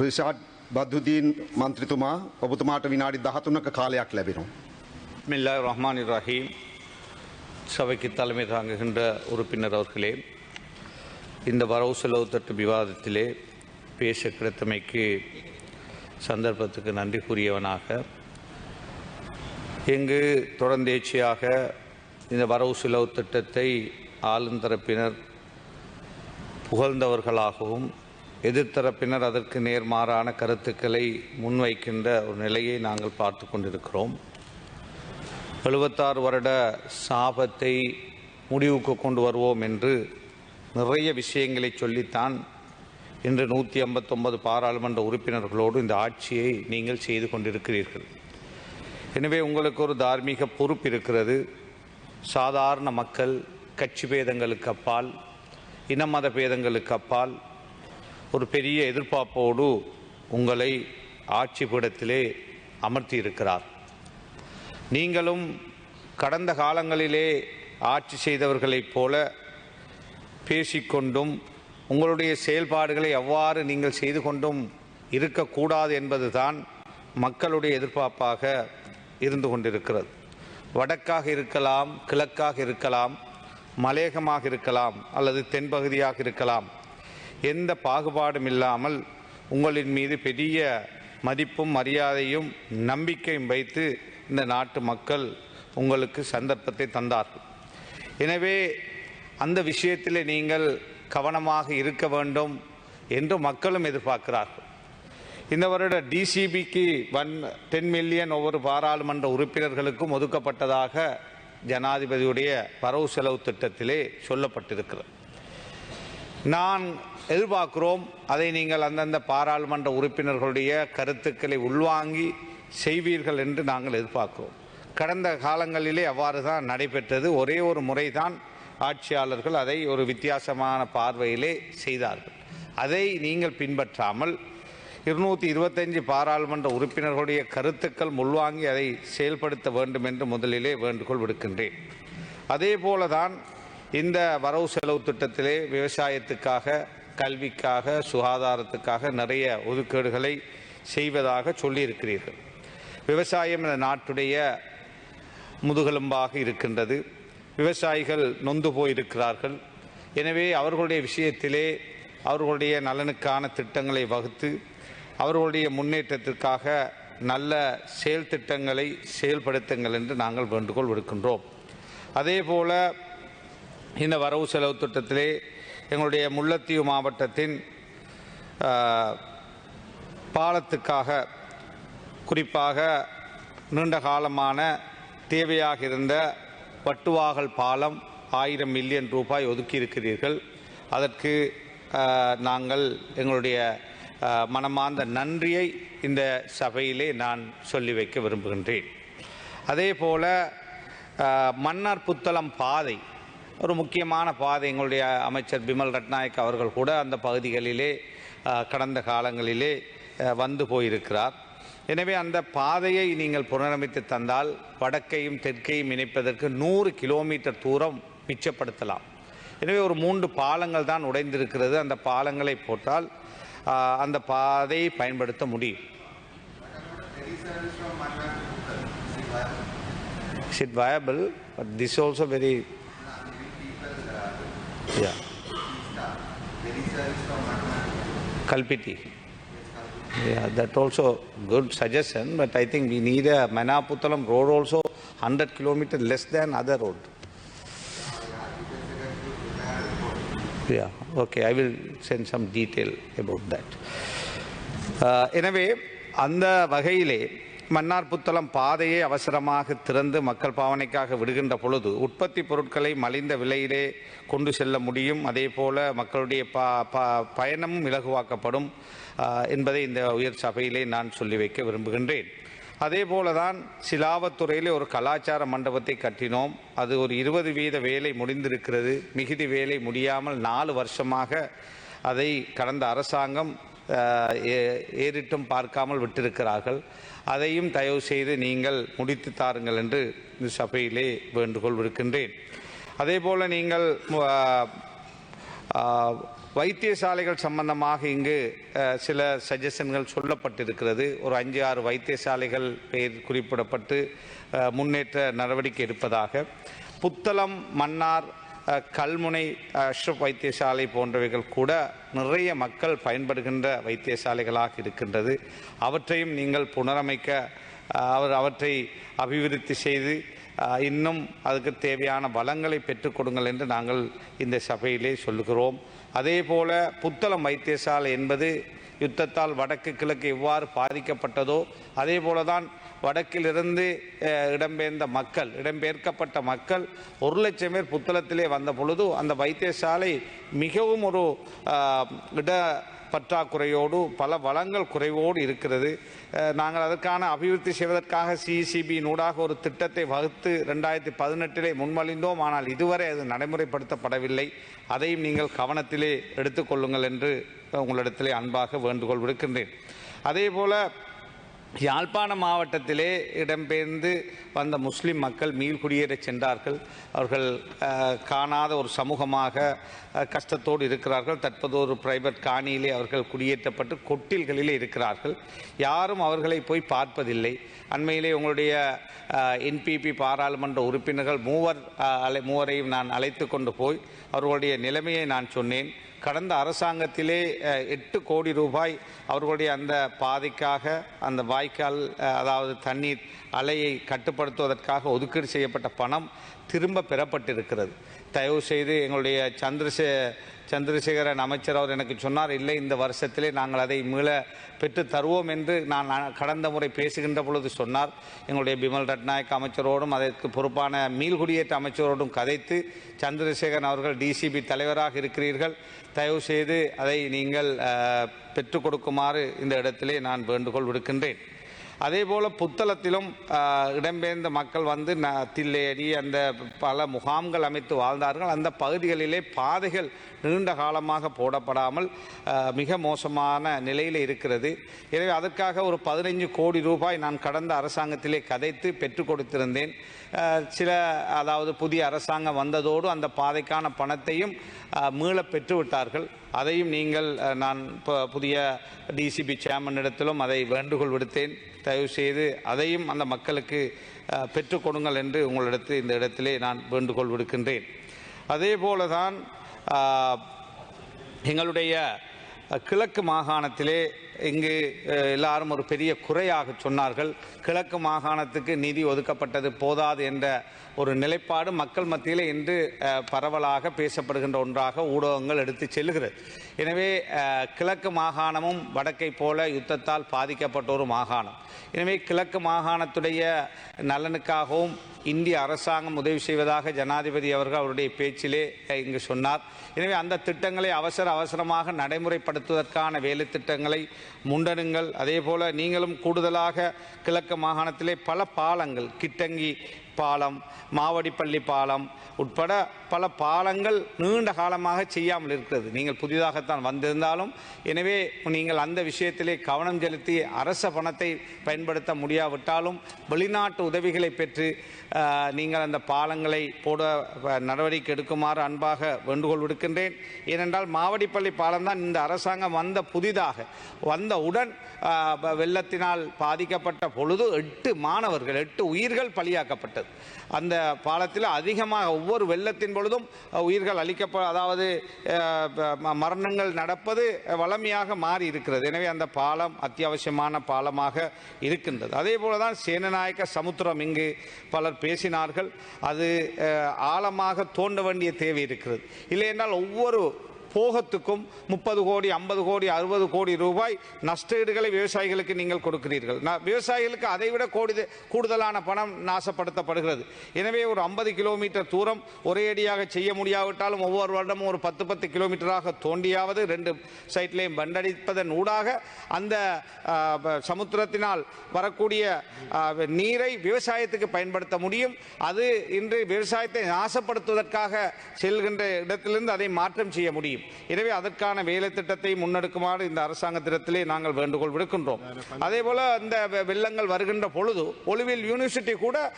රිෂාඩ් බද්ධුදීන් මන්ත්‍රතුමා ඔබතුමාට විනාඩි දහතුනක කාලයක් ලැබෙනවා. பிஸ்மில்லா ரஹ்மான் ரஹீம் சபைக்கு தலைமை தாங்குகின்ற உறுப்பினர் அவர்களே இந்த வரவு செலவு தட்டு விவாதத்திலே பேச கிடைத்தமைக்கு சந்தர்ப்பத்துக்கு நன்றி கூறியவனாக இங்கு தொடர்ந்தேச்சியாக இந்த வரவு செலவு திட்டத்தை ஆளுந்தரப்பினர் புகழ்ந்தவர்களாகவும் எதிர்த்தரப்பினர் அதற்கு நேர்மாறான கருத்துக்களை முன்வைக்கின்ற ஒரு நிலையை நாங்கள் பார்த்து கொண்டிருக்கிறோம். எழுபத்தாறு வருட சாபத்தை முடிவுக்கு கொண்டு வருவோம் என்று நிறைய விஷயங்களை சொல்லித்தான் இன்று நூற்றி ஐம்பத்தொன்பது பாராளுமன்ற உறுப்பினர்களோடு இந்த ஆட்சியை நீங்கள் செய்து கொண்டிருக்கிறீர்கள். எனவே உங்களுக்கு ஒரு தார்மீக பொறுப்பு இருக்கிறது. சாதாரண மக்கள் கட்சி பேதங்களுக்கு அப்பால் இன மத பேதங்களுக்கு அப்பால் ஒரு பெரிய எதிர்பார்ப்போடு உங்களை ஆட்சி பீடத்திலே அமர்த்தி இருக்கிறார் நீங்களும் கடந்த காலங்களிலே ஆட்சி செய்தவர்களைப் போல பேசிக்கொண்டும் உங்களுடைய செயல்பாடுகளை எவ்வாறு நீங்கள் செய்து கொண்டும் இருக்கக்கூடாது என்பதுதான் மக்களுடைய எதிர்பார்ப்பாக இருந்து கொண்டிருக்கிறது. வடக்காக இருக்கலாம் கிழக்காக இருக்கலாம் மலையகமாக இருக்கலாம் அல்லது தென்பகுதியாக இருக்கலாம். எந்த பாகுபாடும் இல்லாமல் உங்களின் மீது பெரிய மதிப்பும் மரியாதையும் நம்பிக்கையும் வைத்து இந்த நாட்டு மக்கள் உங்களுக்கு சந்தர்ப்பத்தை தந்தார்கள். எனவே அந்த விஷயத்தில் நீங்கள் கவனமாக இருக்க வேண்டும் என்று மக்களும் எதிர்பார்க்கிறார்கள். இந்த வருட டிசிபிக்கு ஒன் டென் மில்லியன் ஒவ்வொரு பாராளுமன்ற உறுப்பினர்களுக்கும் ஒதுக்கப்பட்டதாக ஜனாதிபதியுடைய வரவு செலவு திட்டத்திலே சொல்லப்பட்டிருக்கிறது. நான் எதிர்பார்க்கிறோம் அதை நீங்கள் அந்தந்த பாராளுமன்ற உறுப்பினர்களுடைய கருத்துக்களை உள்வாங்கி செய்வீர்கள் என்று நாங்கள் எதிர்பார்க்கிறோம். கடந்த காலங்களிலே அவ்வாறு தான் நடைபெற்றது. ஒரே ஒரு முறைதான் ஆட்சியாளர்கள் அதை ஒரு வித்தியாசமான பார்வையிலே செய்தார்கள். அதை நீங்கள் பின்பற்றாமல் இருநூற்றி இருபத்தஞ்சு பாராளுமன்ற உறுப்பினர்களுடைய கருத்துக்கள் உள்வாங்கி அதை செயல்படுத்த வேண்டும் என்று முதலிலே வேண்டுகோள் விடுக்கின்றேன். அதே போலதான் இந்த வரவு செலவு திட்டத்திலே விவசாயத்துக்காக கல்விக்காக சுகாதாரத்துக்காக நிறைய ஒதுக்கீடுகளை செய்வதாக சொல்லியிருக்கிறீர்கள். விவசாயம் இந்த நாட்டுடைய முதுகெலும்பாக இருக்கின்றது. விவசாயிகள் நொந்து போயிருக்கிறார்கள். எனவே அவர்களுடைய விஷயத்திலே அவர்களுடைய நலனுக்கான திட்டங்களை வகுத்து அவர்களுடைய முன்னேற்றத்திற்காக நல்ல செயல் திட்டங்களை செயல்படுத்துங்கள் என்று நாங்கள் வேண்டுகோள் விடுக்கின்றோம். அதே போல இந்த வரவு செலவு திட்டத்திலே எங்களுடைய முல்லைத்தீவு மாவட்டத்தின் பாலத்துக்காக குறிப்பாக நீண்ட காலமான தேவையாக இருந்த வட்டுவாகல் பாலம் ஆயிரம் மில்லியன் ரூபாய் ஒதுக்கியிருக்கிறீர்கள் அதற்கு நாங்கள் எங்களுடைய மனமார்ந்த நன்றியை இந்த சபையிலே நான் சொல்லி வைக்க விரும்புகின்றேன். அதே போல மன்னார் புத்தளம் பாதை ஒரு முக்கியமான பாதை எங்களுடைய அமைச்சர் பிமல் ரட்நாயக் அவர்கள் கூட அந்த பகுதிகளிலே கடந்த காலங்களிலே வந்து போயிருக்கிறார். எனவே அந்த பாதையை நீங்கள் புனரமைத்து தந்தால் வடக்கையும் தெற்கையும் இணைப்பதற்கு நூறு கிலோமீட்டர் தூரம் மிச்சப்படுத்தலாம். எனவே ஒரு மூன்று பாலங்கள் தான் உடைந்திருக்கிறது. அந்த பாலங்களை போட்டால் அந்த பாதையை பயன்படுத்த முடியும். It it viable? But this also very Yeah. Kalpiti. Yeah, that also good suggestion, but I think we need a Manaputalam road also 100 kilometer less than other road. Yeah, okay, I will send some detail about that. Uh, எனவே அந்த வகையிலே மன்னார் புத்தளம் பாதையை அவசரமாக திறந்து மக்கள் பாவனைக்காக விடுகின்ற பொழுது உற்பத்தி பொருட்களை மலிந்த விலையிலே கொண்டு செல்ல முடியும். அதே போல மக்களுடைய ப ப- பயணமும் இலகுவாக்கப்படும் என்பதை இந்த உயர் சபையிலே நான் சொல்லி வைக்க விரும்புகின்றேன். அதே போலதான் சிலாவத்துறையிலே ஒரு கலாச்சார மண்டபத்தை கட்டினோம். அது ஒரு இருபது வீத வேலை முடிந்திருக்கிறது. மிகுதி வேலை முடியாமல் நாலு வருஷமாக அதை கடந்த அரசாங்கம் ஏறிட்டும் பார்க்காமல் விட்டிருக்கிறார்கள். அதையும் தயவு செய்து நீங்கள் முடித்து தாருங்கள் என்று இந்த சபையிலே வேண்டுகோள் விடுக்கின்றேன். அதே போல் நீங்கள் வைத்தியசாலைகள் சம்பந்தமாக இங்கு சில சஜஷன்கள் சொல்லப்பட்டிருக்கிறது. ஒரு அஞ்சு ஆறு வைத்தியசாலைகள் பெயர் குறிப்பிடப்பட்டு முன்னேற்ற நடவடிக்கை எடுப்பதாக. புத்தளம் மன்னார் கல்முனை அஹ், அஷ்ரப் வைத்தியசாலை போன்றவைகள் கூட நிறைய மக்கள் பயன்படுகின்ற வைத்தியசாலைகளாக இருக்கின்றது. அவற்றையும் நீங்கள் புனரமைக்க அவர் அவற்றை அபிவிருத்தி செய்து இன்னும் அதுக்கு தேவையான வளங்களை பெற்றுக் கொடுங்கள் என்று நாங்கள் இந்த சபையிலே சொல்லுகிறோம். அதே போல புத்தளம் வைத்தியசாலை என்பது யுத்தத்தால் வடக்கு கிழக்கு எவ்வாறு பாதிக்கப்பட்டதோ அதே போலதான் வடக்கிலிருந்து இடம்பெயர்ந்த மக்கள் இடம்பெயர்க்கப்பட்ட மக்கள் ஒரு லட்சம் பேர் புத்தளத்திலே வந்த பொழுது அந்த வைத்தியசாலை மிகவும் ஒரு இட பற்றாக்குறையோடு பல வளங்கள் குறைவோடு இருக்கிறது. நாங்கள் அதற்கான அபிவிருத்தி செய்வதற்காக சிசிபி நூடாக ஒரு திட்டத்தை வகுத்து ரெண்டாயிரத்தி பதினெட்டிலே முன்மொழிந்தோம். ஆனால் இதுவரை அது நடைமுறைப்படுத்தப்படவில்லை. அதையும் நீங்கள் கவனத்திலே எடுத்துக்கொள்ளுங்கள் என்று உங்களிடத்திலே அன்பாக வேண்டுகோள் விடுக்கின்றேன். அதே போல யாழ்ப்பாண மாவட்டத்திலே இடம்பெயர்ந்து வந்த முஸ்லிம் மக்கள் மீள்குடியேற சென்றார்கள். அவர்கள் காணாத ஒரு சமூகமாக கஷ்டத்தோடு இருக்கிறார்கள். தற்போது ஒரு பிரைவேட் காணியிலே அவர்கள் குடியேற்றப்பட்டு கொட்டில்களிலே இருக்கிறார்கள். யாரும் அவர்களை போய் பார்ப்பதில்லை. அண்மையிலே உங்களுடைய என்பிபி பாராளுமன்ற உறுப்பினர்கள் மூவர் அலை மூவரையும் நான் அழைத்து கொண்டு போய் அவர்களுடைய நிலைமையை நான் சொன்னேன். கடந்த அரசாங்கத்திலே எட்டு கோடி ரூபாய் அவர்களுடைய அந்த பாதைக்காக அந்த வாய்க்கால் அதாவது தண்ணீர் அலையை கட்டுப்படுத்துவதற்காக ஒதுக்கீடு செய்யப்பட்ட பணம் திரும்ப பெறப்பட்டிருக்கிறது. தயவு செய்து எங்களுடைய சந்திரசே சந்திரசேகரன் அமைச்சர் அவர் எனக்கு சொன்னார் இல்லை இந்த வருஷத்திலே நாங்கள் அதை மீள பெற்று தருவோம் என்று நான் கடந்த முறை பேசுகின்ற பொழுது சொன்னார். எங்களுடைய பிமல் ரட்நாயக் அமைச்சரோடும் அதற்கு பொறுப்பான மீள்குடியேற்ற அமைச்சரோடும் கதைத்து சந்திரசேகரன் அவர்கள் டிசிபி தலைவராக இருக்கிறீர்கள். தயவு செய்து அதை நீங்கள் பெற்றுக் கொடுக்குமாறு இந்த இடத்திலே நான் வேண்டுகோள் விடுக்கின்றேன். அதே போல புத்தளத்திலும் இடம்பெயர்ந்த மக்கள் வந்து ந- தில்லேரி அந்த பல முகாம்கள் அமைத்து வாழ்ந்தார்கள். அந்த பகுதிகளிலே பாதைகள் நீண்ட காலமாக போடப்படாமல் மிக மோசமான நிலையில் இருக்கிறது. எனவே அதற்காக ஒரு பதினைஞ்சு கோடி ரூபாய் நான் கடந்த அரசாங்கத்திலே கதைத்து பெற்றுக் கொடுத்திருந்தேன். சில அதாவது புதிய அரசாங்கம் வந்ததோடு அந்த பாதைக்கான பணத்தையும் மீள பெற்று விட்டார்கள். அதையும் நீங்கள் நான் புதிய டிசிபி சேர்மனிடத்திலும் அதை வேண்டுகோள் விடுத்தேன். தயவு செய்து அதையும் அந்த மக்களுக்கு அஹ், பெற்றுக் கொடுங்கள் என்று உங்களிடத்து இந்த இடத்திலே நான் வேண்டுகோள் விடுக்கின்றேன். அதே போல தான் எங்களுடைய கிழக்கு மாகாணத்திலே இங்கு எல்லாரும் ஒரு பெரிய குறையாக சொன்னார்கள். கிழக்கு மாகாணத்துக்கு நிதி ஒதுக்கப்பட்டது போதாது என்ற ஒரு நிலைப்பாடு மக்கள் மத்தியில் இன்று பரவலாக பேசப்படுகின்ற ஒன்றாக ஊடகங்கள் எடுத்து செல்கிறது எனவே கிழக்கு மாகாணமும் வடக்கை போல யுத்தத்தால் பாதிக்கப்பட்ட ஒரு மாகாணம். எனவே கிழக்கு மாகாணத்துடைய நலனுக்காகவும் இந்திய அரசாங்கம் உதவி செய்வதாக ஜனாதிபதி அவர்கள் அவருடைய பேச்சிலே இங்கு சொன்னார். எனவே அந்த திட்டங்களை அவசர அவசரமாக நடைமுறைப்படுத்துவதற்கான வேலை திட்டங்களை முண்டனுங்கள். அதே போல நீங்களும் கூடுதலாக கிழக்கு மாகாணத்திலே பல பாலங்கள் கிட்டங்கி பாலம் மாவடிப்பள்ளி பாலம் உட்பட பல பாலங்கள் நீண்ட காலமாக செய்யாமல் இருக்கிறது. நீங்கள் புதிதாகத்தான் வந்திருந்தாலும் எனவே நீங்கள் அந்த விஷயத்திலே கவனம் செலுத்தி அரச பணத்தை பயன்படுத்த முடியாவிட்டாலும் வெளிநாட்டு உதவிகளை பெற்று நீங்கள் அந்த பாலங்களை போட நடவடிக்கை எடுக்குமாறு அன்பாக வேண்டுகோள் விடுக்கின்றேன். ஏனென்றால் மாவடிப்பள்ளி பாலம் தான் இந்த அரசாங்கம் வந்த புதிதாக வந்தவுடன் வெள்ளத்தினால் பாதிக்கப்பட்ட பொழுது எட்டு மாணவர்கள் எட்டு உயிர்கள் பலியாக்கப்பட்டது. அந்த பாலத்தில் அதிகமாக ஒவ்வொரு வெள்ளத்தின் பொழுதும் உயிர்கள் அளிக்கப்ப அதாவது மரணங்கள் நடப்பது வளமையாக மாறி இருக்கிறது. எனவே அந்த பாலம் அத்தியாவசியமான பாலமாக இருக்கின்றது. அதே போல தான் சேனநாயக்க சமுத்திரம் இங்கு பலர் பேசினார்கள். அது ஆழமாக தோண்ட வேண்டிய தேவை இருக்கிறது. இல்லை என்றால் ஒவ்வொரு போகத்துக்கும் முப்பது கோடி ஐம்பது கோடி அறுபது கோடி ரூபாய் நஷ்டஈடுகளை விவசாயிகளுக்கு நீங்கள் கொடுக்கிறீர்கள். நான் விவசாயிகளுக்கு அதைவிட கோடி கூடுதலான பணம் நாசப்படுத்தப்படுகிறது. எனவே ஒரு ஐம்பது கிலோமீட்டர் தூரம் ஒரே அடியாக செய்ய முடியாவிட்டாலும் ஒவ்வொரு வருடமும் ஒரு பத்து பத்து கிலோமீட்டராக தோண்டியாவது ரெண்டு சைட்லேயும் பண்டடிப்பதன் ஊடாக அந்த சமுத்திரத்தினால் வரக்கூடிய நீரை விவசாயத்துக்கு பயன்படுத்த முடியும். அது இன்று விவசாயத்தை நாசப்படுத்துவதற்காக செல்கின்ற இடத்திலிருந்து அதை மாற்றம் செய்ய முடியும். எனவே அதற்கான வேலை திட்டத்தை முன்னெடுக்குமாறு இந்த அரசாங்கத்திடத்திலே நாங்கள் வேண்டுகோள் விடுக்கின்றோம். அதே போல இந்த வெ- வெள்ளங்கள் வருகின்ற பொழுது ஒலிவில் யூனிவர்சிட்டி கூட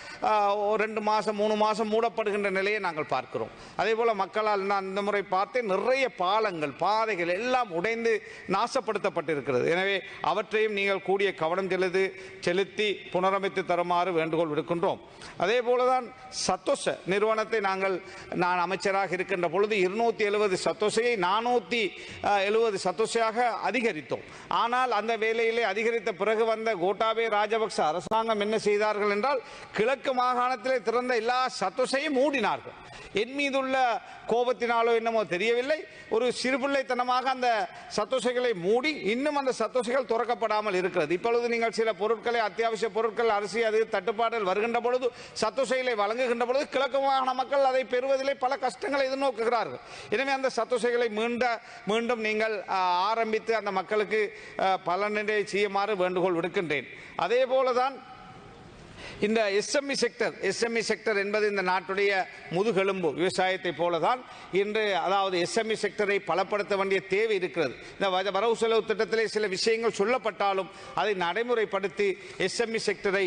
ரெண்டு மாசம் மூணு மாசம் மூடப்படுகின்ற நிலையை நாங்கள் பார்க்கிறோம். அதே போல மக்களால் நான் இந்த முறை பார்த்தேன் நிறைய பாலங்கள் பாதைகள் எல்லாம் உடைந்து நாசப்படுத்தப்பட்டிருக்கிறது. எனவே அவற்றையும் நீங்கள் கூடிய கவனம் செலுத்தி செலுத்தி புனரமைத்து தருமாறு வேண்டுகோள் விடுக்கின்றோம். அதே போலதான் சத்தோஷ நிறுவனத்தை நாங்கள் நான் அமைச்சராக இருக்கின்ற பொழுது இருநூத்தி எழுபது சத்தோசையை நானூற்றி எழுபது சத்தோஷையாக அதிகரித்தோம். ஆனால் அந்த வேலையிலே அதிகரித்த பிறகு வந்த கோட்டாபே ராஜபக்ச அரசாங்கம் என்ன செய்தார்கள் என்றால் கிழக்கு மாகாணத்திலே திறந்த எல்லா சத்தோஷையும் மூடினார்கள். என் மீதுள்ள கோபத்தினாலோ என்னமோ தெரியவில்லை. ஒரு சிறுபிள்ளைத்தனமாக அந்த சத்தோசைகளை மூடி இன்னும் அந்த சத்தோசைகள் துறக்கப்படாமல் இருக்கிறது. இப்பொழுது நீங்கள் சில பொருட்களை அத்தியாவசிய பொருட்கள் அரிசி அது தட்டுப்பாடுகள் வருகின்ற பொழுது சத்தோசைகளை வழங்குகின்ற பொழுது கிழக்கு மாகாண மக்கள் அதை பெறுவதிலே பல கஷ்டங்களை எதிர்நோக்குகிறார்கள். எனவே அந்த சத்தோசைகளை மீண்ட மீண்டும் நீங்கள் ஆரம்பித்து அந்த மக்களுக்கு பலனடை செய்யுமாறு வேண்டுகோள் விடுக்கின்றேன். அதே போலதான் இந்த எஸ்எம்இ செக்டர் எஸ்எம்இ செக்டர் என்பது இந்த நாட்டுடைய முதுகெலும்பு விவசாயத்தை போலதான் இன்று அதாவது எஸ்எம்இ செக்டரை பலப்படுத்த வேண்டிய தேவை இருக்கிறது. இந்த வரவு செலவு திட்டத்திலே சில விஷயங்கள் சொல்லப்பட்டாலும் அதை நடைமுறைப்படுத்தி எஸ்எம்இ செக்டரை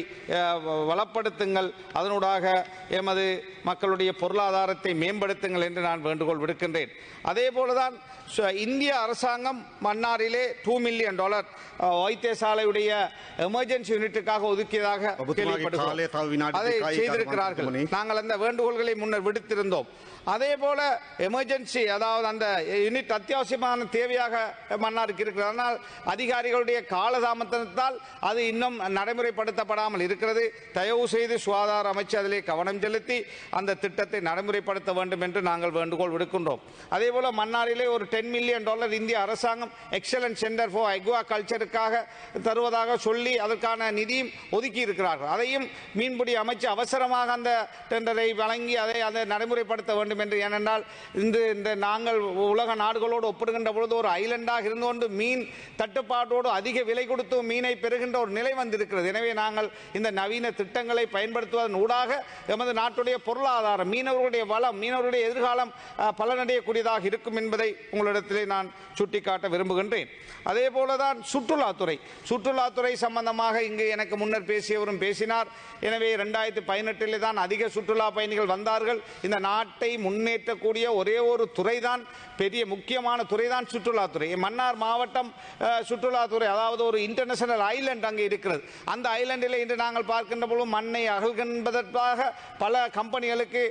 வளப்படுத்துங்கள். அதனூடாக எமது மக்களுடைய பொருளாதாரத்தை மேம்படுத்துங்கள் என்று நான் வேண்டுகோள் விடுக்கின்றேன். அதே போலதான் இந்திய அரசாங்கம் மன்னாரிலே டூ மில்லியன் டாலர் வைத்தியசாலையுடைய எமர்ஜென்சி யூனிட்டுக்காக ஒதுக்கியதாக அதை செய்திருக்கிறார்கள். நாங்கள் அந்த வேண்டுகோள்களை முன்னர் விடுத்திருந்தோம். அதே போல எமர்ஜென்சி அதாவது அந்த யூனிட் அத்தியாவசியமான தேவையாக மன்னாருக்கு இருக்கிறது. ஆனால் அதிகாரிகளுடைய காலதாமதத்தால் அது இன்னும் நடைமுறைப்படுத்தப்படாமல் இருக்கிறது. தயவு செய்து சுகாதார அமைச்சு அதிலே கவனம் செலுத்தி அந்த திட்டத்தை நடைமுறைப்படுத்த வேண்டும் என்று நாங்கள் வேண்டுகோள் விடுக்கின்றோம். அதே போல மன்னாரிலே ஒரு டென் மில்லியன் டாலர் இந்திய அரசாங்கம் எக்ஸலன்ட் சென்டர் ஃபார் எக்வா கல்ச்சருக்காக தருவதாக சொல்லி அதற்கான நிதியும் ஒதுக்கி இருக்கிறார்கள் அதையும் மீன்பிடி அமைச்சு அவசரமாக அந்த டெண்டரை வழங்கி அதை அதை நடைமுறைப்படுத்த வேண்டும் என்று. ஏனென்றால் இன்று இந்த நாங்கள் உலக நாடுகளோடு ஒப்பிடுகின்ற பொழுது ஒரு ஐலண்டாக இருந்து கொண்டு மீன் தட்டுப்பாட்டோடு அதிக விலை கொடுத்து மீனை பெறுகின்ற ஒரு நிலை வந்திருக்கிறது. எனவே நாங்கள் இந்த நவீன திட்டங்களை பயன்படுத்துவதன் ஊடாக எமது நாட்டுடைய பொருளாதாரம் மீனவர்களுடைய வளம் மீனவர்களுடைய எதிர்காலம் பலனடையக்கூடியதாக இருக்கும் என்பதை உங்களிடத்திலே நான் சுட்டிக்காட்ட விரும்புகின்றேன். அதே போலதான் சுற்றுலாத்துறை. சுற்றுலாத்துறை சம்பந்தமாக இங்கு எனக்கு முன்னர் பேசியவரும் பேசினார். எனவே ரெண்டாயிரத்தி பதினெட்டிலே தான் அதிக சுற்றுலா பயணிகள் வந்தார்கள். இந்த நாட்டை முன்னேற்றக்கூடிய ஒரே ஒரு துறைதான் பெரிய முக்கியமான துறைதான் சுற்றுலாத்துறை. மன்னார் மாவட்டம் சுற்றுலாத்துறை அதாவது ஒரு இன்டர்நேஷனல் ஐலண்ட் அங்கே இருக்கிறது. அந்த ஐலண்டில் இன்று நாங்கள் பார்க்கின்ற பொழுது மண்ணை அகழ்கின்றதற்காக பல கம்பெனிகளுக்கு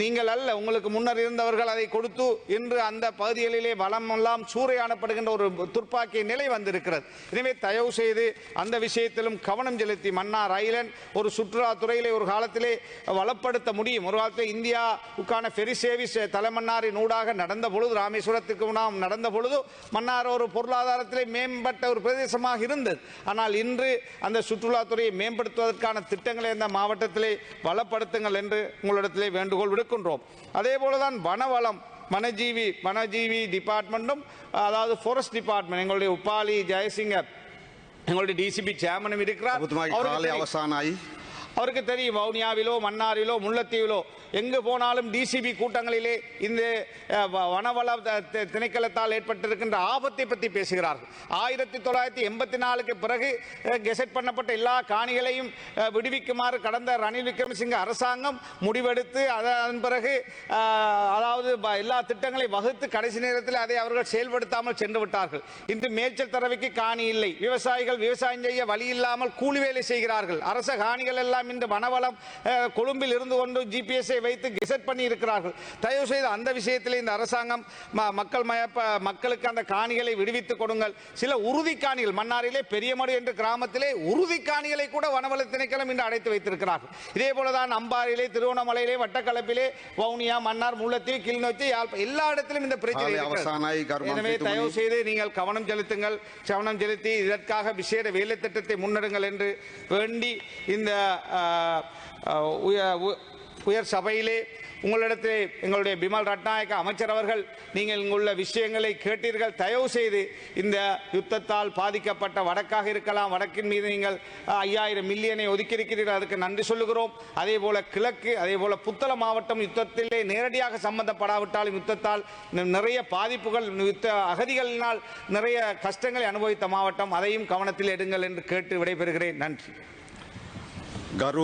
நீங்கள் அல்ல உங்களுக்கு முன்னர் இருந்தவர்கள் அதை கொடுத்து இன்று அந்த பகுதிகளிலே வளமெல்லாம் சூறையாடப்படுகின்ற ஒரு துர்ப்பாக்கிய நிலை வந்திருக்கிறது. எனவே தயவு செய்து அந்த விஷயத்திலும் கவனம் செலுத்தி மன்னார் ஐலண்ட் ஒரு சுற்றுலாத்துறையிலே ஒரு காலத்திலே வளப்படுத்த முடியும். ஒரு காலத்தில் இந்தியாவுக்கான ஃபெரி சேவிஸ் தலைமன்னாரின் ஊடாக நடந்த பொழுது ராமேஸ்வரத்துக்கு நாம் நடந்த பொழுது மன்னார் ஒரு பொருளாதாரத்திலே மேம்பட்ட ஒரு பிரதேசமாக இருந்தது. ஆனால் இன்று அந்த சுற்றுலாத்துறையை மேம்படுத்துவதற்கான திட்டங்களை அந்த மாவட்டத்திலே வளப்படுத்துங்கள் என்று உங்களிடத்திலே வேண்டுகோள் விடுக்கின்றோம். அதே போலதான் வனவளம் வனஜீவி வனஜீவி டிபார்ட்மெண்ட்டும் அதாவது ஃபாரஸ்ட் டிபார்ட்மெண்ட் எங்களுடைய உப்பாலி ஜெயசிங்கர் ഞങ്ങളുടെ ഡി സി ബി ചെയർമനും ഇരിക്കുക അവസാനായി. அவருக்கு தெரியும் வவுனியாவிலோ மன்னாரிலோ முல்லைத்தீவிலோ எங்கு போனாலும் டிசிபி கூட்டங்களிலே இந்த வ- வனவள த- திணைக்களத்தால் ஏற்பட்டிருக்கின்ற ஆபத்தை பற்றி பேசுகிறார்கள். ஆயிரத்தி தொள்ளாயிரத்தி எண்பத்தி நாலுக்கு பிறகு கெசட் பண்ணப்பட்ட எல்லா காணிகளையும் விடுவிக்குமாறு கடந்த ரணில் விக்ரமசிங்க அரசாங்கம் முடிவெடுத்து அதன் பிறகு அதாவது எல்லா திட்டங்களையும் வகுத்து கடைசி நேரத்தில் அதை அவர்கள் செயல்படுத்தாமல் சென்று விட்டார்கள். இன்று மேய்ச்சல் தரவைக்கு காணி இல்லை. விவசாயிகள் விவசாயம் செய்ய வழி இல்லாமல் கூலி வேலை செய்கிறார்கள். அரச காணிகள் எல்லாம் இன்று வனவளம் அஹ், கொழும்பில் இருந்து கொண்டு ஜிபிஎஸ்ஐ வைத்து கெசட் பண்ணி இருக்கிறார்கள் தயவு செய்து அந்த விஷயத்தில் இந்த அரசாங்கம் மக்கள் மயப்ப மக்களுக்கு அந்த காணிகளை விடுவித்துக் கொடுங்கள். சில உறுதி காணிகள் மன்னாரிலே பெரியமடு என்ற கிராமத்திலே உறுதி காணிகளை கூட வனவள திணைக்களம் இன்று அடைத்து வைத்திருக்கிறார்கள். இதே போலதான் அம்பாரிலே திருவண்ணாமலையிலே வட்டக்களப்பிலே வவுனியா மன்னார் முல்லைத்தீவு கிளிநொச்சி யாழ்ப்பா எல்லா இடத்திலும் இந்த பிரச்சனை எனவே. தயவு செய்து நீங்கள் கவனம் செலுத்துங்கள். கவனம் செலுத்தி இதற்காக விசேட வேலை திட்டத்தை முன்னெடுங்கள் என்று வேண்டி இந்த உயர் சபையிலே உங்களிடத்தில் எங்களுடைய பிமல் ரட்நாயக்க அமைச்சர் அவர்கள் நீங்கள் இங்குள்ள விஷயங்களை கேட்டீர்கள் தயவு செய்து இந்த யுத்தத்தால் பாதிக்கப்பட்ட வடக்காக இருக்கலாம் வடக்கின் மீது நீங்கள் ஐயாயிரம் மில்லியனை ஒதுக்கியிருக்கிறீர்கள் அதுக்கு நன்றி சொல்லுகிறோம். அதே போல கிழக்கு அதே போல புத்தள மாவட்டம் யுத்தத்திலே நேரடியாக சம்பந்தப்படாவிட்டாலும் யுத்தத்தால் நிறைய பாதிப்புகள் யுத்த அகதிகளினால் நிறைய கஷ்டங்களை அனுபவித்த மாவட்டம் அதையும் கவனத்தில் எடுங்கள் என்று கேட்டு விடைபெறுகிறேன். நன்றி. ගරු